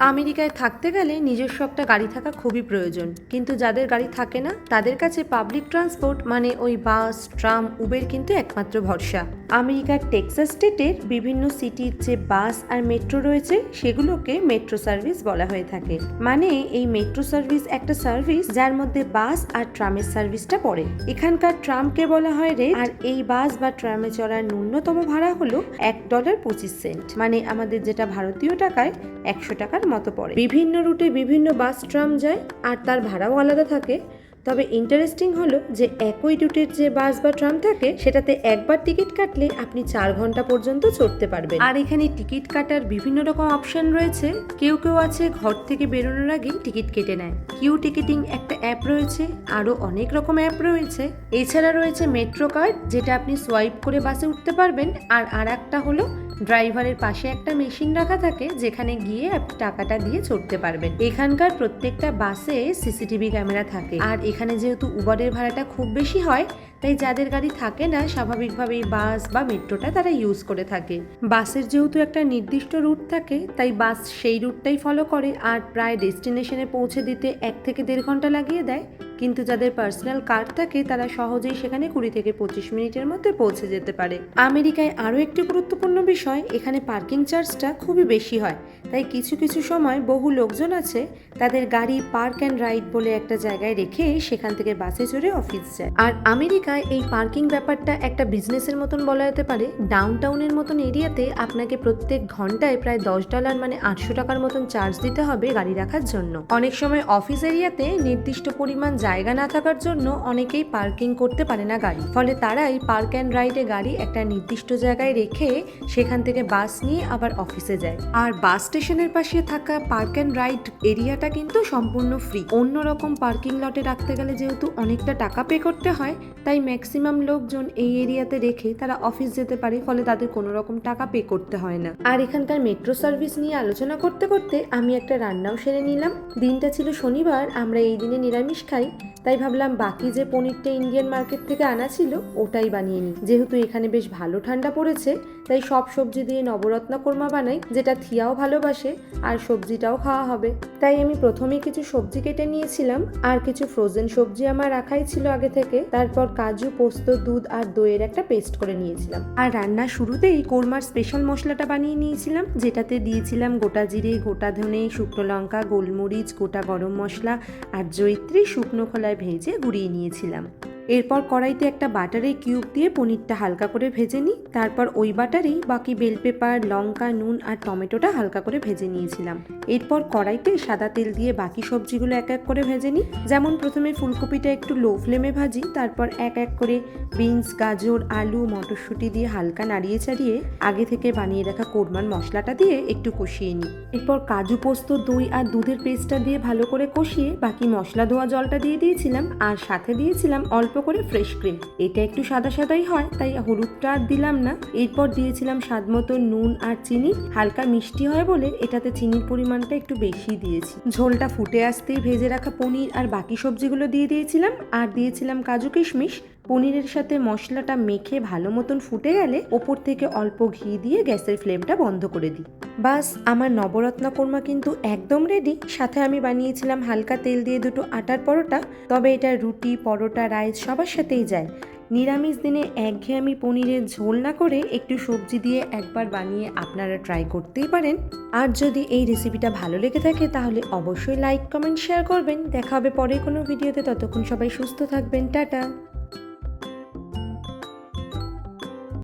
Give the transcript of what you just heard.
আমেরিকায় থাকতে গেলে নিজস্ব একটা গাড়ি থাকা খুবই প্রয়োজন। কিন্তু যাদের গাড়ি থাকে না, তাদের কাছে পাবলিক ট্রান্সপোর্ট মানে ওই বাস ট্রাম উবের কিন্তু একমাত্র ভরসা। আমেরিকার টেক্সাস স্টেটের বিভিন্ন সিটির যে বাস আর মেট্রো রয়েছে, সেগুলোকে মেট্রো সার্ভিস বলা হয়ে থাকে। মানে এই মেট্রো সার্ভিস একটা সার্ভিস যার মধ্যে বাস আর ট্রামের সার্ভিসটা পড়ে। এখানকার ট্রামকে বলা হয় রেট আর এই বাস বা ট্রামে চড়ার ন্যূনতম ভাড়া হলো এক ডলার পঁচিশ সেন্ট মানে আমাদের যেটা ভারতীয় টাকায়, একশো টাকার মতো পড়ে। বিভিন্ন রুটে বিভিন্ন বাস ট্রাম যায় আর তার ভাড়াও আলাদা থাকে। তবে ইন্টারেস্টিং হলো যে একই রুটের যে বাস বা ট্রাম থাকে, সেটাতে একবার টিকিট কাটলে আপনি চার ঘণ্টা পর্যন্ত চড়তে পারবেন। আর এখানে টিকিট কাটার বিভিন্ন রকম অপশন রয়েছে। কেউ কেউ আছে ঘর থেকে বেরোনোর আগেই টিকিট কেটে নেয়। কিউ টিকিটিং একটা অ্যাপ রয়েছে, আরও অনেক রকম অ্যাপ রয়েছে। এছাড়া রয়েছে মেট্রো কার্ড যেটা আপনি সোয়াইপ করে বাসে উঠতে পারবেন। আর আর একটা হলো ড্রাইভারের পাশে একটা মেশিন রাখা থাকে, যেখানে গিয়ে আপনি টাকাটা দিয়ে চড়তে পারবেন। এখানকার প্রত্যেকটা বাসে সিসিটিভি ক্যামেরা থাকে। আর এখানে যেহেতু উবারের ভাড়াটা খুব বেশি হয়, তাই যাদের গাড়ি থাকে না স্বাভাবিকভাবেই বাস বা মেট্রোটা তারা ইউজ করে থাকে। বাসের যেহেতু একটা নির্দিষ্ট রুট থাকে, তাই বাস সেই রুটটাই ফলো করে আর প্রায় ডেস্টিনেশনে পৌঁছে দিতে এক থেকে দেড় ঘণ্টা লাগিয়ে দেয়। কিন্তু যাদের পার্সোনাল কার থাকে, তারা সহজেই সেখানে কুড়ি থেকে পঁচিশ মিনিটের মধ্যে পৌঁছে যেতে পারে। আমেরিকায় আরও একটি গুরুত্বপূর্ণ বিষয়, এখানে পার্কিং চার্জটা খুবই বেশি হয়। তাই কিছু কিছু সময় বহু লোকজন আছে, তাদের গাড়ি পার্ক অ্যান্ড রাইড বলে একটা জায়গায় রেখে সেখান থেকে বাসে চড়ে অফিস যায়। আর আমেরিকায় এই পার্কিং ব্যাপারটা একটা বিজনেসের মতন বলা যেতে পারে। ডাউন টাউনের মতন এরিয়াতে আপনাকে প্রত্যেক ঘন্টায় প্রায় দশ ডলার মানে আটশো টাকার মতন চার্জ দিতে হবে গাড়ি রাখার জন্য। অনেক সময় অফিস এরিয়াতে নির্দিষ্ট পরিমাণ জায়গা না থাকার জন্য অনেকেই পার্কিং করতে পারে না গাড়ি। ফলে তারাই পার্ক অ্যান্ড রাইডে গাড়ি একটা নির্দিষ্ট জায়গায় রেখে সেখান থেকে বাস নিয়ে আবার অফিসে যায়। আর বাস স্টেশনের পাশে থাকা পার্ক অ্যান্ড রাইড এরিয়াটা কিন্তু সম্পূর্ণ ফ্রি। অন্যরকম পার্কিং লটে রাখতে গেলে যেহেতু অনেকটা টাকা পে করতে হয়, তাই ম্যাক্সিমাম লোকজন এই এরিয়াতে রেখে তারা অফিস যেতে পারে, ফলে তাদের কোনো রকম টাকা পে করতে হয় না। আর এখানকার মেট্রো সার্ভিস নিয়ে আলোচনা করতে করতে আমি একটা রান্নাও সেরে নিলাম। দিনটা ছিল শনিবার, আমরা এই দিনে নিরামিষ খাই। তাই ভাবলাম বাকি যে পনিরটা ইন্ডিয়ান মার্কেট থেকে আনা ছিল, ওটাই বানিয়ে নিই। যেহেতু এখানে বেশ ভালো ঠান্ডা পড়েছে, তাই সব সবজি দিয়ে নবরত্ন কোরমা বানাই, যেটা থিয়াও ভালোবাসে আর সবজিটাও খাওয়া হবে। তাই আমি প্রথমে কিছু সবজি কেটে নিয়েছিলাম, আর কিছু ফ্রোজেন সবজি আমার রাখাই ছিল আগে থেকে। তারপর কাজু, পোস্ত, দুধ আর দইয়ের একটা পেস্ট করে নিয়েছিলাম। আর রান্নার শুরুতেই কোরমার স্পেশাল মশলাটা বানিয়ে নিয়েছিলাম, যেটাতে দিয়েছিলাম গোটা জিরে, গোটা ধনে, শুকনো লঙ্কা, গোলমরিচ, গোটা গরম মশলা আর জৈত্রী শুকনো খোলায় ভেজে গুঁড়িয়ে নিয়েছিলাম। এরপর কড়াইতে একটা বাটারে কিউব দিয়ে পনিরটা হালকা করে ভেজে নিই। তারপর ওই বাটারেই বাকি বেল পেপার, লঙ্কা, নুন আর টমেটোটা হালকা করে ভেজে নিয়েছিলাম। এরপর কড়াইতে সাদা তেল দিয়ে বাকি সবজিগুলো এক এক করে ভেজে নিই। যেমন প্রথমে ফুলকপিটা একটু লো ফ্লেমে ভাজি, তারপর এক এক করে বিনস, গাজর, আলু, মটরশুঁটি দিয়ে হালকা নাড়িয়ে চাড়িয়ে আগে থেকে বানিয়ে রাখা কোরমার মশলাটা দিয়ে একটু কষিয়ে নিই। এরপর কাজু পোস্ত, দই আর দুধের পেস্টটা দিয়ে ভালো করে কষিয়ে বাকি মশলা ধোয়া জলটা দিয়ে দিয়েছিলাম আর সাথে দিয়েছিলাম অল্প করে ফ্রেশ ক্রিম এটা একটু সাদা সাদাই হয়, তাই হলুদটা আর দিলাম না। এরপর দিয়েছিলাম স্বাদ মতো নুন আর চিনি। হালকা মিষ্টি হয় বলে এটাতে চিনির পরিমাণটা একটু বেশি দিয়েছি। ঝোলটা ফুটে আসতেই ভেজে রাখা পনির আর বাকি সবজিগুলো দিয়ে দিয়েছিলাম। আর দিয়েছিলাম কাজু কিশমিশ। পনিরের সাথে মশলাটা মেখে ভালো মতন ফুটে গেলে ওপর থেকে অল্প ঘি দিয়ে গ্যাসের ফ্লেমটা বন্ধ করে দিই। বাস, আমার নবরত্ন কোরমা কিন্তু একদম রেডি সাথে আমি বানিয়েছিলাম হালকা তেল দিয়ে দুটো আটার পরোটা। তবে এটা রুটি, পরোটা, রাইস সবার সাথেই যায়। নিরামিষ দিনে একঘেয়েমি পনিরের ঝোল না করে একটু সবজি দিয়ে একবার বানিয়ে আপনারা ট্রাই করতেই পারেন। আর যদি এই রেসিপিটা ভালো লেগে থাকে, তাহলে অবশ্যই লাইক কমেন্ট শেয়ার করবেন। দেখা হবে পরে কোনো ভিডিওতে ততক্ষণ সবাই সুস্থ থাকবেন। টাটা!